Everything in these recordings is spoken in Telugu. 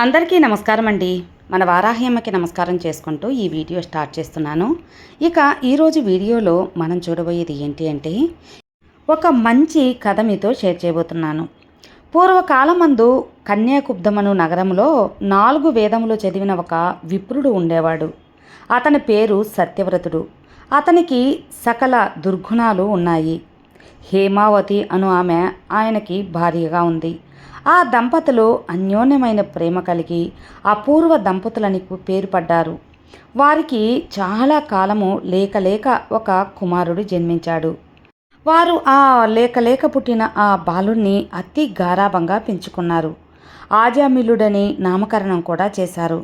అందరికీ నమస్కారం అండి. మన వారాహ్యమ్మకి నమస్కారం చేసుకుంటూ ఈ వీడియో స్టార్ట్ చేస్తున్నాను. ఇక ఈరోజు వీడియోలో మనం చూడబోయేది ఏంటి అంటే ఒక మంచి కథ మీతో షేర్ చేయబోతున్నాను. పూర్వకాలమందు కన్యాకుబ్ధమను నగరంలో నాలుగు వేదములు చదివిన ఒక విప్రుడు ఉండేవాడు. అతని పేరు సత్యవ్రతుడు. అతనికి సకల దుర్గుణాలు ఉన్నాయి. హేమావతి అను ఆమె ఆయనకి భార్యగా ఉంది. ఆ దంపతులు అన్యోన్యమైన ప్రేమ కలిగి అపూర్వ దంపతులని పేరు పడ్డారు. వారికి చాలా కాలము లేక లేక ఒక కుమారుడు జన్మించాడు. వారు ఆ లేక లేక పుట్టిన ఆ బాలుణ్ణి అతి గారాభంగా పెంచుకున్నారు. ఆజామిలుడని నామకరణం కూడా చేశారు.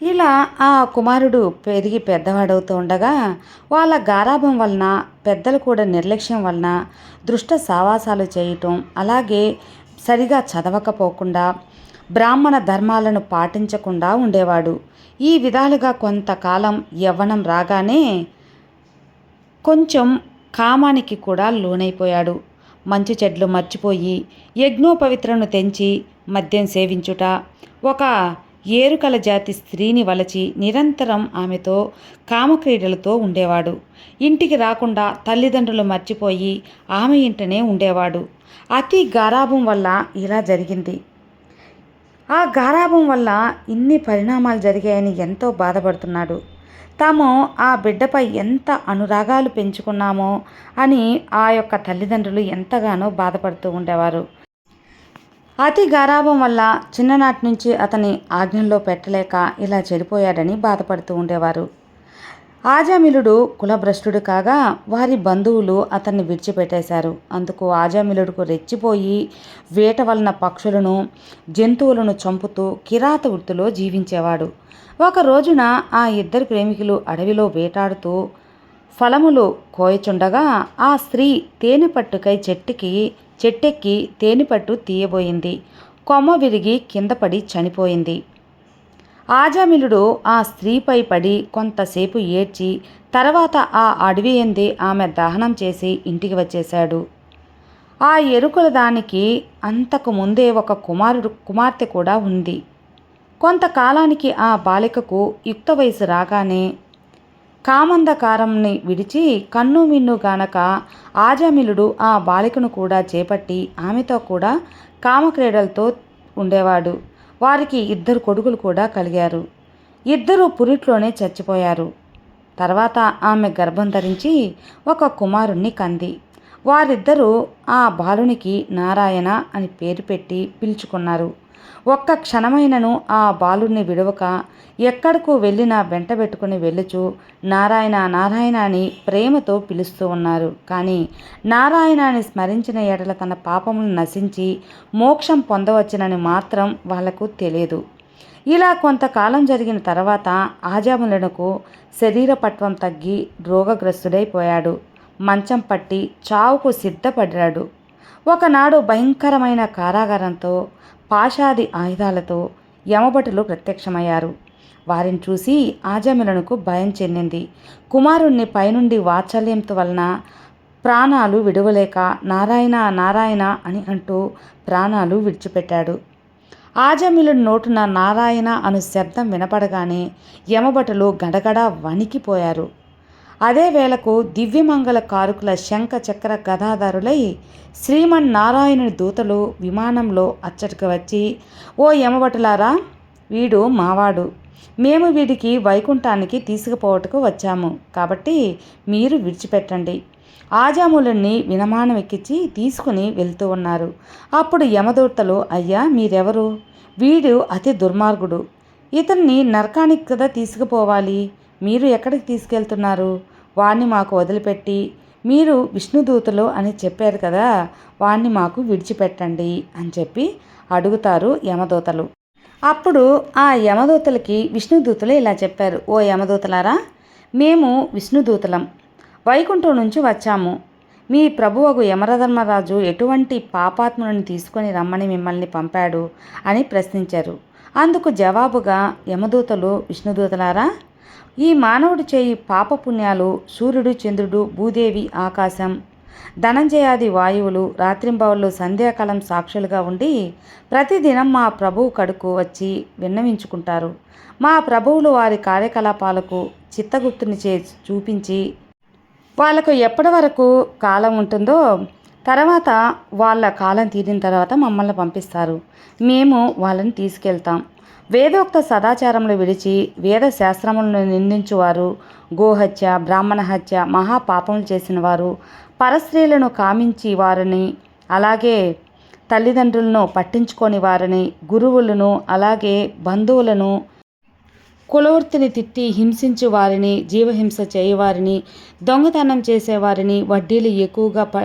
ఇలా ఆ కుమారుడు పెరిగి పెద్దవాడవుతూ ఉండగా వాళ్ళ గారాభం వలన పెద్దలు కూడా నిర్లక్ష్యం వలన దృష్ట సావాసాలు చేయటం అలాగే సరిగా చదవకపోకుండా బ్రాహ్మణ ధర్మాలను పాటించకుండా ఉండేవాడు. ఈ విధాలుగా కొంతకాలం యవ్వనం రాగానే కొంచెం కామానికి కూడా లోనైపోయాడు. మంచు చెడ్లు మర్చిపోయి యజ్ఞోపవిత్రను తెంచి మద్యం సేవించుట ఒక ఏరుకల జాతి స్త్రీని వలచి నిరంతరం ఆమెతో కామక్రీడలతో ఉండేవాడు. ఇంటికి రాకుండా తల్లిదండ్రులు మర్చిపోయి ఆమె ఇంటనే ఉండేవాడు. అతి గారాభం వల్ల ఇలా జరిగింది. ఆ గారాభం వల్ల ఇన్ని పరిణామాలు జరిగాయని ఎంతో బాధపడుతున్నాడు. తాము ఆ బిడ్డపై ఎంత అనురాగాలు పెంచుకున్నామో అని ఆ యొక్క తల్లిదండ్రులు ఎంతగానో బాధపడుతూ ఉండేవారు. అతి గారాభం వల్ల చిన్ననాటి నుంచి అతని ఆజ్ఞల్లో పెట్టలేక ఇలా చెడిపోయాడని బాధపడుతూ ఉండేవారు. ఆజామిలుడు కులభ్రష్టుడు కాగా వారి బంధువులు అతన్ని విడిచిపెట్టేశారు. అందుకు ఆజామిలుడుకు రెచ్చిపోయి వేట వలన పక్షులను జంతువులను చంపుతూ కిరాత వృత్తిలో జీవించేవాడు. ఒక రోజున ఆ ఇద్దరు ప్రేమికులు అడవిలో వేటాడుతూ ఫలములు కోయచుండగా ఆ స్త్రీ తేనె పట్టుకై చెట్టుకి చెట్టెక్కి తేనెపట్టు తీయబోయింది. కొమ్మ విరిగి కింద పడి చనిపోయింది. ఆజామిలుడు ఆ స్త్రీపై పడి కొంతసేపు ఏడ్చి తర్వాత ఆ అడవి ఎంది ఆమె దహనం చేసి ఇంటికి వచ్చేశాడు. ఆ ఎరుకల దానికి అంతకు ముందే ఒక కుమారుడు కుమార్తె కూడా ఉంది. కొంతకాలానికి ఆ బాలికకు యుక్త వయసు రాగానే కామందకారంని విడిచి కన్ను మిన్ను గానక ఆజామిలుడు ఆ బాలికను కూడా చేపట్టి ఆమెతో కూడా కామక్రీడలతో ఉండేవాడు. వారికి ఇద్దరు కొడుకులు కూడా కలిగారు. ఇద్దరు పురిట్లోనే చచ్చిపోయారు. తర్వాత ఆమె గర్భం ధరించి ఒక కుమారుణ్ణి కంది. వారిద్దరూ ఆ బాలునికి నారాయణ అని పేరు పెట్టి పిలుచుకున్నారు. ఒక్క క్షణమైనను ఆ బాలుణ్ణి విడవక ఎక్కడకు వెళ్ళినా వెంటబెట్టుకుని వెళ్ళుచు నారాయణ నారాయణ అని ప్రేమతో పిలుస్తూ ఉన్నారు. కానీ నారాయణాన్ని స్మరించిన ఎడల తన పాపమును నశించి మోక్షం పొందవచ్చునని మాత్రం వాళ్ళకు తెలియదు. ఇలా కొంతకాలం జరిగిన తర్వాత ఆజాములకు శరీరపట్వం తగ్గి రోగగ్రస్తుడైపోయాడు. మంచం పట్టి చావుకు సిద్ధపడ్డాడు. ఒకనాడు భయంకరమైన కారాగారంతో పాషాది ఆయుధాలతో యమభటులు ప్రత్యక్షమయ్యారు. వారిని చూసి ఆజమిలనుకు భయం చెందింది. కుమారుణ్ణి పైనుండి వాత్సల్యంతో వలన ప్రాణాలు విడవలేక నారాయణ నారాయణ అని అంటూ ప్రాణాలు విడిచిపెట్టాడు. ఆజమిలుడి నోటున నారాయణ అను శబ్దం వినపడగానే యమభటులు గడగడ వణికిపోయారు. అదే వేళకు దివ్యమంగళ కారుకుల శంఖ చక్ర గదాధారులై శ్రీమన్నారాయణుని దూతలు విమానంలో అచ్చటికి వచ్చి ఓ యమభటులారా వీడు మావాడు. మేము వీడికి వైకుంఠానికి తీసుకుపోవటకు వచ్చాము. కాబట్టి మీరు విడిచిపెట్టండి. ఆజాములని వినమానం ఎక్కించి తీసుకుని వెళ్తూ ఉన్నారు. అప్పుడు యమదూతలు అయ్యా మీరెవరు? వీడు అతి దుర్మార్గుడు. ఇతన్ని నరకానికి కదా తీసుకుపోవాలి? మీరు ఎక్కడికి తీసుకెళ్తున్నారు? వాణ్ణి మాకు వదిలిపెట్టి మీరు విష్ణుదూతలు అని చెప్పారు కదా వాణ్ణి మాకు విడిచిపెట్టండి అని చెప్పి అడుగుతారు యమదూతలు. అప్పుడు ఆ యమదూతలకి విష్ణుదూతలు ఇలా చెప్పారు ఓ యమదూతలారా మేము విష్ణుదూతలం. వైకుంఠం నుంచి వచ్చాము. మీ ప్రభువగు యమరధర్మరాజు ఎటువంటి పాపాత్ములను తీసుకొని రమ్మని మిమ్మల్ని పంపాడు అని ప్రశ్నించారు. అందుకు జవాబుగా యమదూతలు విష్ణుదూతలారా ఈ మానవుడు చేయి పాపపుణ్యాలు సూర్యుడు చంద్రుడు భూదేవి ఆకాశం. ధనంజయాది వాయువులు రాత్రింబవళ్ళు సంధ్యాకాలం సాక్షులుగా ఉండి ప్రతిదినం మా ప్రభువు కడుకు వచ్చి విన్నవించుకుంటారు. మా ప్రభువులు వారి కార్యకలాపాలకు చిత్తగుప్తుని చే చూపించి వాళ్ళకు ఎప్పటి వరకు కాలం ఉంటుందో తర్వాత వాళ్ళ కాలం తీరిన తర్వాత మమ్మల్ని పంపిస్తారు. మేము వాళ్ళని తీసుకెళ్తాం. వేదోక్త సదాచారములు విడిచి వేద శాస్త్రములను నిందించువారు. గోహత్య బ్రాహ్మణ హత్య మహాపాపములు చేసిన వారు పరస్త్రీలను కామించి వారిని అలాగే తల్లిదండ్రులను పట్టించుకొని వారిని గురువులను అలాగే బంధువులను కులవృత్తిని తిట్టి హింసించు వారిని జీవహింస చేయవారిని దొంగతనం చేసేవారిని వడ్డీలు ఎక్కువగా ప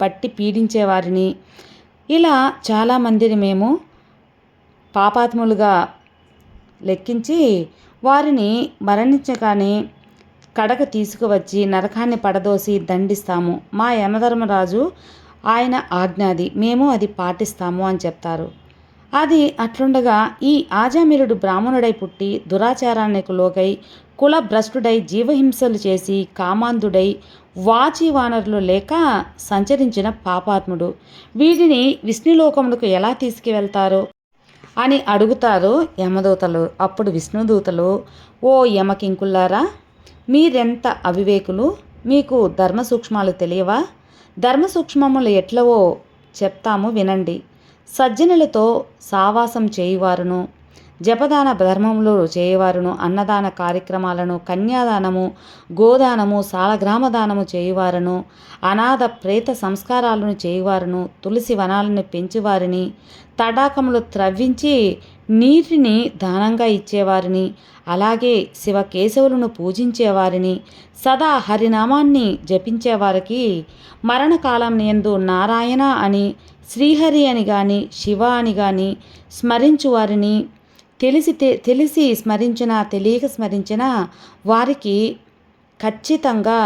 పట్టి పీడించేవారిని ఇలా చాలామందిని మేము పాపాత్ములుగా లెక్కించి వారిని మరణించగానే కడకు తీసుకువచ్చి నరకాన్ని పడదోసి దండిస్తాము. మా యమధర్మరాజు ఆయన ఆజ్ఞాది. మేము అది పాటిస్తాము అని చెప్తారు. అది అట్లుండగా ఈ ఆజామిరుడు బ్రాహ్మణుడై పుట్టి దురాచారానికి లోకై కుల భ్రష్టుడై జీవహింసలు చేసి కామాంధుడై వాచి వానరులు లేక సంచరించిన పాపాత్ముడు. వీటిని విష్ణులోకములకు ఎలా తీసుకువెళ్తారో? అని అడుగుతారు యమదూతలు. అప్పుడు విష్ణుదూతలు ఓ యమకింకుల్లారా మీరెంత అవివేకులు? మీకు ధర్మ సూక్ష్మాలు తెలియవా? ధర్మ సూక్ష్మములు ఎట్లవో చెప్తాము వినండి. సజ్జనులతో సావాసం చేయువారును. జపదాన ధర్మములు చేయవారును అన్నదాన కార్యక్రమాలను కన్యాదానము గోదానము సాలగ్రామదానము చేయువారును అనాథ ప్రేత సంస్కారాలను చేయువారును తులసి వనాలను పెంచివారిని తడాకములు త్రవ్వించి నీటిని దానంగా ఇచ్చేవారిని అలాగే శివకేశవులను పూజించేవారిని సదా హరినామాన్ని జపించేవారికి మరణకాలం ఎందు నారాయణ అని శ్రీహరి అని కానీ శివ అని కానీ స్మరించువారిని తెలిసి తెలిసి స్మరించిన తెలియక స్మరించిన వారికి ఖచ్చితంగా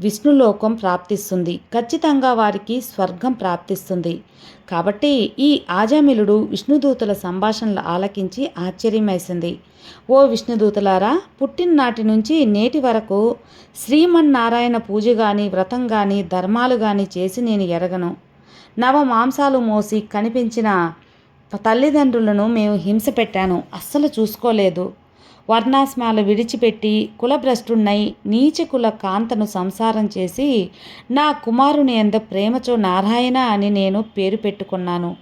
విష్ణులోకం ప్రాప్తిస్తుంది. ఖచ్చితంగా వారికి స్వర్గం ప్రాప్తిస్తుంది. కాబట్టి ఈ ఆజామిలుడు విష్ణుదూతుల సంభాషణలు ఆలకించి ఆశ్చర్యమేసింది. ఓ విష్ణుదూతులారా పుట్టిననాటి నుంచి నేటి వరకు శ్రీమన్నారాయణ పూజ కానీ వ్రతం కానీ ధర్మాలు కానీ చేసి నేను ఎరగను. నవ మాంసాలు మోసి కనిపించిన తల్లిదండ్రులను మేము హింస పెట్టాను అస్సలు చూసుకోలేదు. వర్ణాశ్మాలు విడిచిపెట్టి కులభ్రష్టున్నై నీచ కుల కాంతను సంసారం చేసి నా కుమారుని ఎంత ప్రేమచో నారాయణ అని నేను పేరు పెట్టుకున్నాను.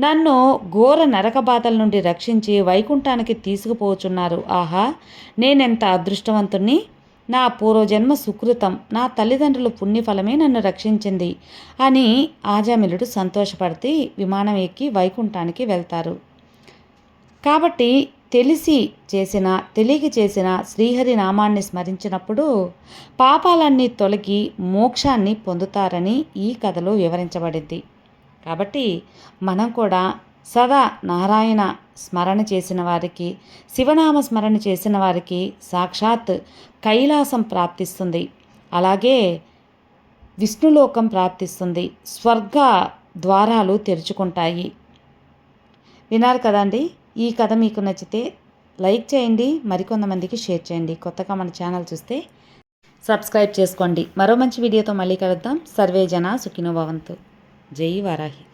నన్ను ఘోర నరకబాధల నుండి రక్షించి వైకుంఠానికి తీసుకుపోచున్నారు. ఆహా నేనెంత అదృష్టవంతుణ్ణి? నా పూర్వజన్మ సుకృతం నా తల్లిదండ్రుల పుణ్యఫలమే నన్ను రక్షించింది అని ఆజామిలుడు సంతోషపడితే విమానం ఎక్కి వైకుంఠానికి వెళ్తారు. కాబట్టి తెలిసి చేసిన తెలియక చేసిన శ్రీహరి నామాన్ని స్మరించినప్పుడు పాపాలన్నీ తొలగి మోక్షాన్ని పొందుతారని ఈ కథలో వివరించబడింది. కాబట్టి మనం కూడా సదా నారాయణ స్మరణ చేసిన వారికి శివనామ స్మరణ చేసిన వారికి సాక్షాత్ కైలాసం ప్రాప్తిస్తుంది. అలాగే విష్ణులోకం ప్రాప్తిస్తుంది. స్వర్గ ద్వారాలు తెరుచుకుంటాయి. విన్నారు కదండి? ఈ కథ మీకు నచ్చితే లైక్ చేయండి మరికొంతమందికి షేర్ చేయండి. కొత్తగా మన ఛానల్ చూస్తే సబ్స్క్రైబ్ చేసుకోండి. మరో మంచి వీడియోతో మళ్ళీ కలుద్దాం. సర్వే జన సుఖినోభవంతు జై వారాహి.